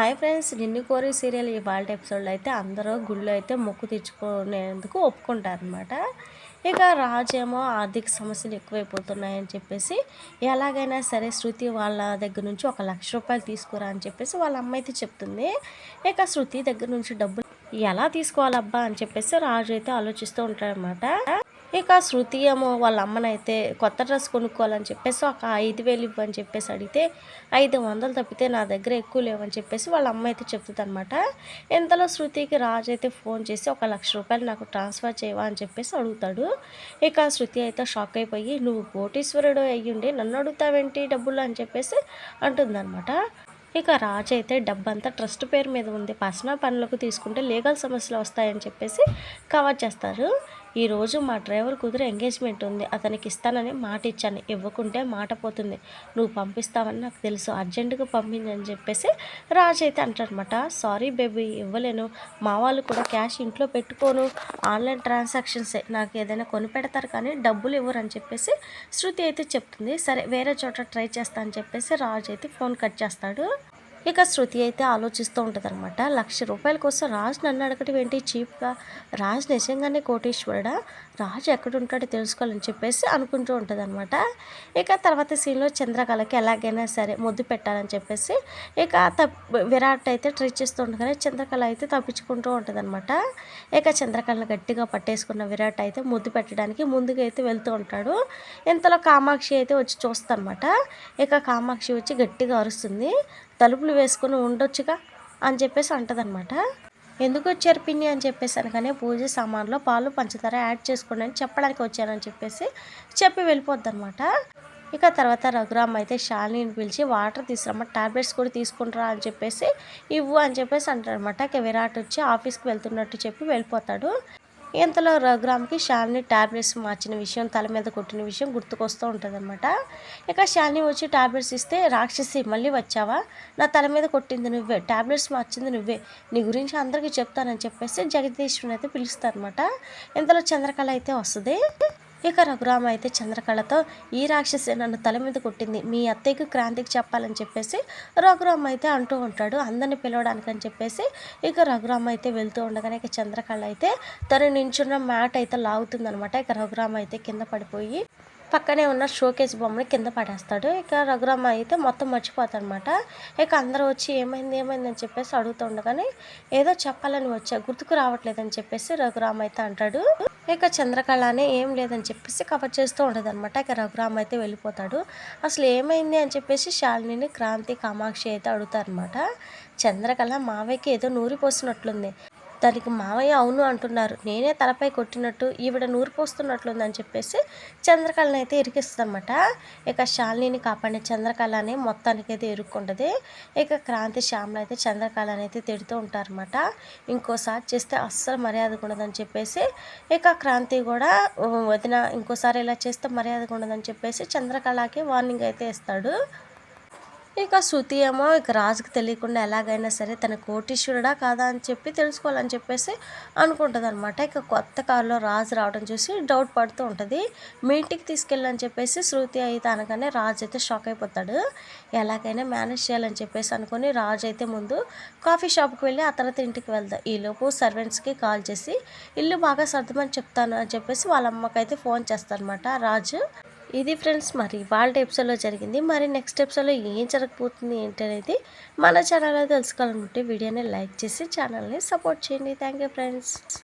Hi friends నిన్ను కోరి serial ఇవాళ ఎపిసోడ్లో అయితే అందరూ గుళ్ళు అయితే మొక్కు తెచ్చుకునేందుకు ఒప్పుకుంటారనమాట ఇక రాజేమో ఆర్థిక సమస్యలు ఎక్కువైపోతున్నాయని చెప్పేసి ఎలాగైనా సరే శృతి వాళ్ళ దగ్గర నుంచి ఒక లక్ష రూపాయలు తీసుకురా అని చెప్పేసి వాళ్ళ అమ్మ అయితే చెప్తుంది. ఇక శృతి దగ్గర నుంచి డబ్బులు ఎలా తీసుకోవాలబ్బా అని చెప్పేసి రాజు అయితే ఆలోచిస్తూ ఉంటాడనమాట ఇక శృతి ఏమో వాళ్ళ అమ్మనైతే కొత్త డ్రెస్ కొనుక్కోవాలని చెప్పేసి ఒక ఐదు వేలు ఇవ్వని చెప్పేసి అడిగితే ఐదు వందలు తప్పితే నా దగ్గర ఎక్కువ లేవని చెప్పేసి వాళ్ళ అమ్మ అయితే చెప్తుందనమాట ఇంతలో శృతికి రాజు అయితే ఫోన్ చేసి ఒక లక్ష రూపాయలు నాకు ట్రాన్స్ఫర్ చేయవా? అని చెప్పేసి అడుగుతాడు. ఇక శృతి అయితే షాక్ అయిపోయి నువ్వు కోటీశ్వరుడు అయ్యుండి నన్ను అడుగుతావేంటి డబ్బులు? అని చెప్పేసి అంటుందన్నమాట. ఇక రాజు అయితే డబ్బంతా ట్రస్ట్ పేరు మీద ఉంది. పర్సనల్ పనులకు తీసుకుంటే లీగల్ సమస్యలు వస్తాయని చెప్పేసి కవర్ చేస్తారు. ఈరోజు మా డ్రైవర్ కుదిరి ఎంగేజ్మెంట్ ఉంది. అతనికి ఇస్తానని మాట ఇచ్చాను. ఇవ్వకుంటే మాట పోతుంది. నువ్వు పంపిస్తావని నాకు తెలుసు. అర్జెంటుగా పంపించని చెప్పేసి రాజు అయితే అంటాడనమాట సారీ బేబీ ఇవ్వలేను. మా వాళ్ళు కూడా క్యాష్ ఇంట్లో పెట్టుకోను. ఆన్లైన్ ట్రాన్సాక్షన్సే. నాకు ఏదైనా కొని పెడతారు కానీ డబ్బులు ఇవ్వరు అని చెప్పేసి శృతి అయితే చెప్తుంది. సరే వేరే చోట ట్రై చేస్తా అని చెప్పేసి రాజు అయితే ఫోన్ కట్ చేస్తాడు. ఇక శృతి అయితే ఆలోచిస్తూ ఉంటుంది అనమాట లక్ష రూపాయల కోసం రాజు నన్ను అడగటం ఏంటి? చీప్గా రాజు నిజంగానే కోటేశ్వరుడా? రాజు ఎక్కడ ఉంటాడో తెలుసుకోవాలని చెప్పేసి అనుకుంటూ ఉంటుంది అనమాట ఇక తర్వాత సీన్లో చంద్రకళకి ఎలాగైనా సరే ముద్దు పెట్టాలని చెప్పేసి ఇక విరాట్ అయితే ట్రై చేస్తూ ఉంటుంది చంద్రకళ అయితే తప్పించుకుంటూ ఉంటుంది అనమాట ఇక చంద్రకళను గట్టిగా పట్టేసుకున్న విరాట్ అయితే ముద్దు పెట్టడానికి ముందుగా అయితే వెళ్తూ ఉంటాడు. ఇంతలో కామాక్షి అయితే వచ్చి చూస్తానమాట ఇక కామాక్షి వచ్చి గట్టిగా అరుస్తుంది. తలుపులు వేసుకొని ఉండొచ్చుగా అని చెప్పేసి అంటదనమాట ఎందుకు వచ్చారు పిన్ని అని చెప్పేసి అనగానే పూజ సామాన్లో పాలు పంచదార యాడ్ చేసుకోండి అని చెప్పడానికి వచ్చానని చెప్పేసి చెప్పి వెళ్ళిపోద్ది అనమాట ఇక తర్వాత రఘురామ్ అయితే శాలిని పిలిచి వాటర్ తీసుకురమ్మ టాబ్లెట్స్ కూడా తీసుకుంటారా అని చెప్పేసి ఇవ్వు అని చెప్పేసి అంటారనమాట ఇక విరాట్ వచ్చి ఆఫీస్కి వెళ్తున్నట్టు చెప్పి వెళ్ళిపోతాడు. ఇంతలో రఘురామ్కి శాలిని ట్యాబ్లెట్స్ మార్చిన విషయం తల మీద కొట్టిన విషయం గుర్తుకొస్తూ ఉంటుంది అనమాట ఇక శాలిని వచ్చి ట్యాబ్లెట్స్ ఇస్తే రాక్షసి మళ్ళీ వచ్చావా? నా తల మీద కొట్టింది నువ్వే ట్యాబ్లెట్స్ మార్చింది నువ్వే నీ గురించి అందరికీ చెప్తానని చెప్పేసి జగదీశ్వరుని అయితే పిలుస్తారనమాట ఇంతలో చంద్రకళ అయితే వస్తుంది. ఇక రఘురామ అయితే చంద్రకళతో ఈ రాక్షసి నన్ను తల మీద కొట్టింది. మీ అత్తయ్యకి క్రాంతికి చెప్పాలని చెప్పేసి రఘురామ అయితే అంటూ ఉంటాడు. అందరిని పిలవడానికి అని చెప్పేసి ఇక రఘురామ అయితే వెళ్తూ ఉండగానే ఇక చంద్రకళ అయితే తను నించున్న మ్యాట్ అయితే లాగుతుందనమాట ఇక రఘురామ అయితే కింద పడిపోయి పక్కనే ఉన్న షోకేస్ బొమ్మని కింద పడేస్తాడు. ఇక రఘురామ అయితే మొత్తం మర్చిపోతాడనమాట ఇక అందరూ వచ్చి ఏమైంది ఏమైంది? అని చెప్పేసి అడుగుతూ ఉండగానే ఏదో చెప్పాలని వచ్చా. గుర్తుకు రావట్లేదని చెప్పేసి రఘురామ అయితే అంటాడు. ఇక చంద్రకళనే ఏం లేదని చెప్పేసి కవర్ చేస్తూ ఉంటుంది అనమాట ఇక రఘురామ అయితే వెళ్ళిపోతాడు. అసలు ఏమైంది అని చెప్పేసి శాలిని క్రాంతి కామాక్షి అయితే అడుగుతారనమాట చంద్రకళ మావయ్యకి ఏదో నూరిపోసినట్లుంది. దానికి మావయ్య అవును అంటున్నారు. నేనే తలపై కొట్టినట్టు ఈవిడ నూరు పోస్తున్నట్లుందని చెప్పేసి చంద్రకళని అయితే ఇరికిస్తుందన్నమాట. ఇక శాలిని కాపాడిన చంద్రకళని మొత్తానికి అయితే ఇరుక్కుంటుంది ఇక క్రాంతి శ్యామల అయితే చంద్రకళని అయితే తిడుతూ ఉంటారన్నమాట. ఇంకోసారి చేస్తే అస్సలు మర్యాద ఉండదని చెప్పేసి ఇక క్రాంతి కూడా వదిన ఇంకోసారి ఇలా చేస్తే మర్యాద ఉండదని చెప్పేసి చంద్రకళకి వార్నింగ్ అయితే ఇస్తాడు. ఇక శృతి ఏమో ఇక రాజుకి తెలియకుండా ఎలాగైనా సరే తన కోటీశ్వరుడా కాదా అని చెప్పి తెలుసుకోవాలని చెప్పేసి అనుకుంటుంది అనమాట ఇక కొత్త కారులో రాజు రావడం చూసి డౌట్ పడుతూ ఉంటుంది. మీ ఇంటికి తీసుకెళ్ళని చెప్పేసి శృతి అయితే అనగానే రాజు అయితే షాక్ అయిపోతాడు. ఎలాగైనా మేనేజ్ చేయాలని చెప్పేసి అనుకుని రాజు అయితే ముందు కాఫీ షాప్కి వెళ్ళి ఆ తర్వాత ఇంటికి వెళ్దాం ఈలోపు సర్వెంట్స్కి కాల్ చేసి ఇల్లు బాగా సర్దమని చెప్తాను అని చెప్పేసి వాళ్ళ అమ్మకైతే ఫోన్ చేస్తారనమాట రాజు. ఇది ఫ్రెండ్స్ మరి వాళ్ళ ఎపిసోడ్లో జరిగింది. మరి నెక్స్ట్ ఎపిసోడ్లో ఏం జరగబోతుంది ఏంటి అనేది మన ఛానల్లో తెలుసుకోవాలనుకుంటే వీడియోని లైక్ చేసి ఛానల్ని సపోర్ట్ చేయండి. Thank you friends